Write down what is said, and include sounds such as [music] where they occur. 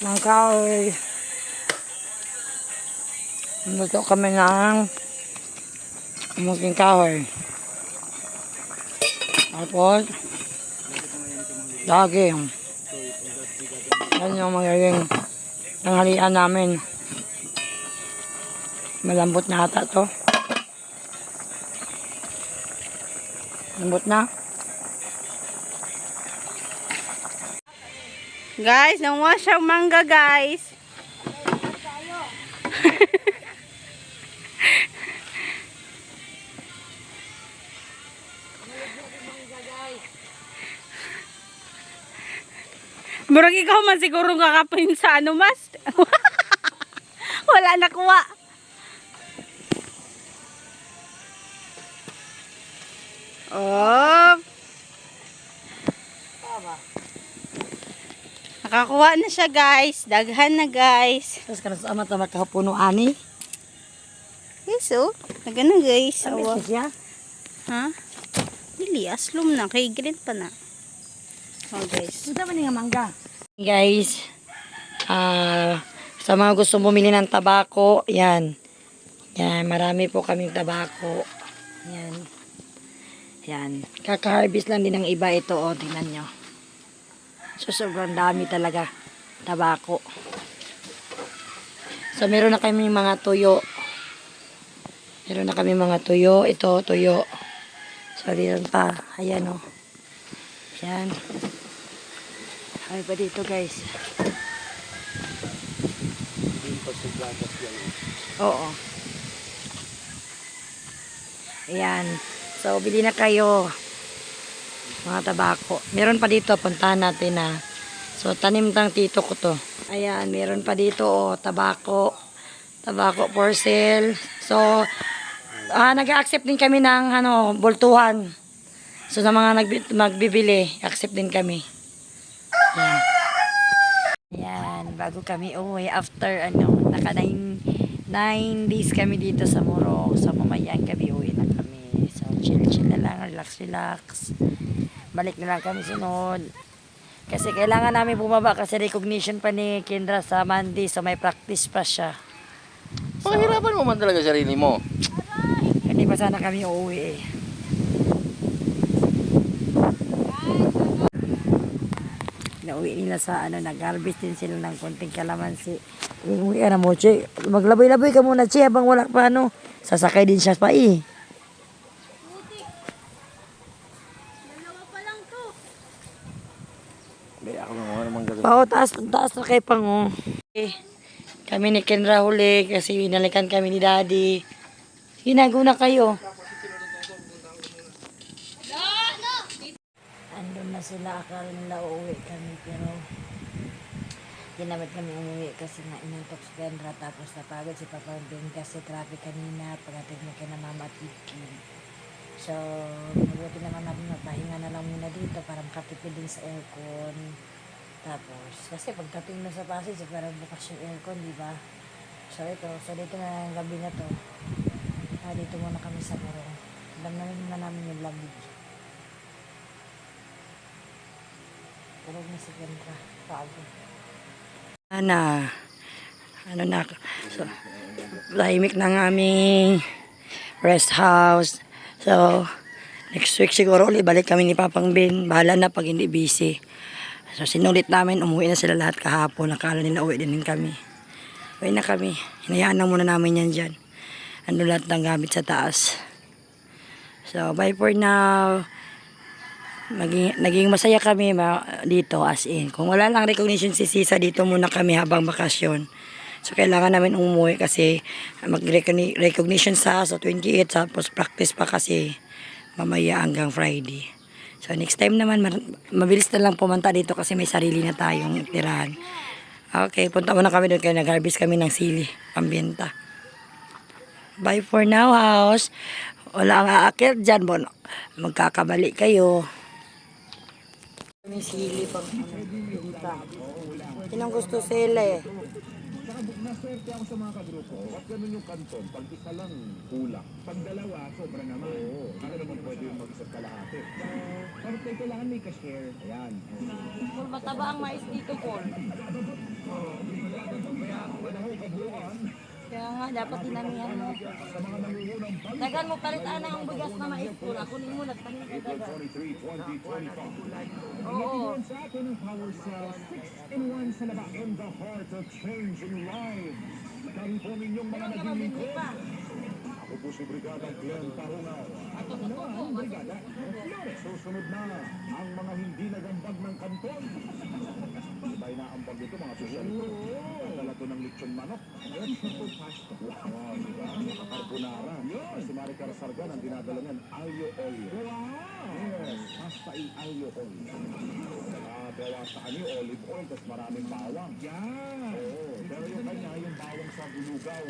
ng kahoy. Luto kami ng munting kahoy. Tapos, daging. Yan yung magiging tanghalian namin. Malambot na ata to. Lambot na. Guys, namuha siyang mangga, guys. [laughs] Murag ikaw man siguro kakapin sa ano, mas. [laughs] Wala nakuha. Oh. Nakakuha na siya, guys. Daghan na, guys. Tapos kanas amat na makapuno ani. Yes, oh. Naga na, guys. Awa. siya. Ha? Dili, aslom na. Kay green pa na. Oh, guys. Punta man nga mangga. Guys, ah sa mga gusto bumili ng tabako, yan. Yan, marami po kaming tabako. Yan. Yan. Kaka-harvest lang din ng iba ito, oh, tingnan nyo. So, sobrang dami talaga. Tabako. So, meron na kami mga tuyo. Meron na kami mga tuyo. Ito, tuyo. So, dito pa. Ayan, oh. Yan. Ay pa dito guys. Oo. Ayan. So, bili na kayo. Mga tabako. Meron pa dito. Puntahan natin na. So, tanim ng tito ko to. Ayan. Meron pa dito. Oh, tabako. Tabako for sale. So, ah, nag-accept din kami ng ano, boltuhan. So, sa mga nagbi- magbibili, accept din kami. Yan. Yan, bago kami uwi after ano, naka 9 9 days kami dito sa Morong. So mamayan kami uwi na kami. So chill chill na lang, relax relax. Balik na lang kami sunod. Kasi kailangan namin bumaba kasi recognition pa ni Kendra sa Monday so may practice pa siya. Pahirapan mo man talaga sarili mo. Hindi pa sana kami uuwi eh. Nauwi nila sa ano, nag-harvest din sila ng konting kalamansi. Ka na mo, Che. Maglaboy-laboy ka muna, Che, habang wala pa ano. Sasakay din siya pa eh. Hindi ako naman naman gagawin. Pao, taas, taas na kay Pango. Eh, kami ni Kenra huli kasi winalikan kami ni Daddy. Ginaguna kayo. Andun na sila, akala nila uuwi kami pero ginamit kami umuwi kasi nga inantok si Kendra tapos napagod si Papa Ben kasi traffic kanina pagdating mo kina Mama Vicky. So, mabuti naman namin magpahinga na lang muna dito para makatipid din sa aircon. Tapos, kasi pagdating na sa so parang bukas yung aircon, di ba? So, ito. So, dito na gabi na to. Ah, dito muna kami sa Morong. Alam namin na namin yung lamig. Tulog na si Kendra. Pagod. Ana, ano na, so, tahimik ng aming rest house. So, next week siguro ulit balik kami ni Papang Ben. Bahala na pag hindi busy. So, sinulit namin, umuwi na sila lahat kahapon. Nakala nila uwi din kami. Uwi na kami. Hinayaan na muna namin yan dyan. Ano lahat ng gamit sa taas. So, bye for now. Maging, naging masaya kami ma, dito as in. Kung wala lang recognition si Sisa, dito muna kami habang bakasyon. So, kailangan namin umuwi kasi mag-recognition sa so 28 tapos practice pa kasi mamaya hanggang Friday. So, next time naman, mabilis na lang pumunta dito kasi may sarili na tayong tirahan. Okay, punta muna kami doon kaya nag-harvest kami ng sili, pambenta. Bye for now, house. Wala ang aakit dyan, bon. Magkakamali kayo. May sili pang pinta. Yun ang gusto sila eh naswerte ako sa mga kagrupo. Ba't ganun yung kanton? Pag isa lang, kulang. Pag dalawa, sobra naman. Oo. Hindi naman pwede yung mag-isa't kalahati. So, parte kailangan may cashier. Ayan. Paul, mataba ang mais dito, Paul. Oo. Kaya, wala ko kabuuan dapat dinamihan mo. Dagan mo palitaan ang bigas na mais ko na. Kunin mo, nagtanim ka dagan. 23, 2025. Oo. Sa atin ang Power Cell 6-in-1 sa laba in the heart of changing lives. Kami po ninyong mga naging lingkod. Ako si Brigadang Glenn Tarungaw. At na ang Brigada. Susunod na ang mga hindi nagambag ng kanton. Iba inaambag dito mga sosyal ito. Katala to ng lechon manok. Wow, diba? Carbonara. Si Maricar Sargan ang dinadala niyan, alyo oil. Yes, pasta in alyo oil. Ah, gawa sa ani olive oil, tapos maraming bawang. Yan! Oo, pero yung kanya, yung bawang sa bulugaw.